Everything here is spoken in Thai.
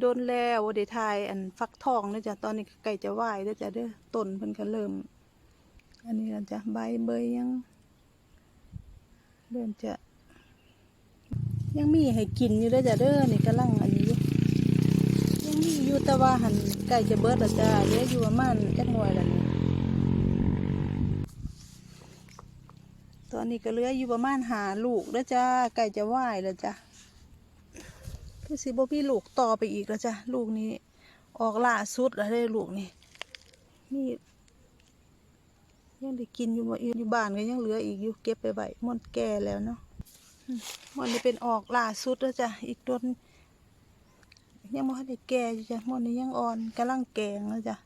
โดนแล้วบ่ได้ทายอันฟักทองเด้อจ้ะตอนนี้ก็ใกล้จะไหวเด้อจ้ะเด้อต้นเพิ่นก็เริ่ม อันนี้นะจ้ะใบเบยยังเริ่มจะยังมีให้กินอยู่เด้อจ้ะเด้อนี่กำลังอันนี้ยังมีอยู่แต่ว่าหันใกล้จะเบิดแล้วจ้ะเหลืออยู่ประมาณจักหน่วยล้วนี่ตอนนี้ก็เหลืออยู่ประมาณหาลูกเด้อจ้ะใกล้จะไหวแล้วจ้ะ คือสิบ่มีลูกต่อไปอีกแล้วจ้ะลูกนี้ ออกล่าสุดแล้วได้ลูกนี่นี่ยังได้กินอยู่บ่อยู่บ้านก็ยังเหลืออีกอยู่เก็บไปไว้หมดแก่แล้วเนาะมันนี้เป็นออกล่าสุดแล้วจ้ะอีกต้นยังมันได้แก่อยู่จ้ะมดนี้ยังอ่อนกำลังแกงแล้วจ้ะ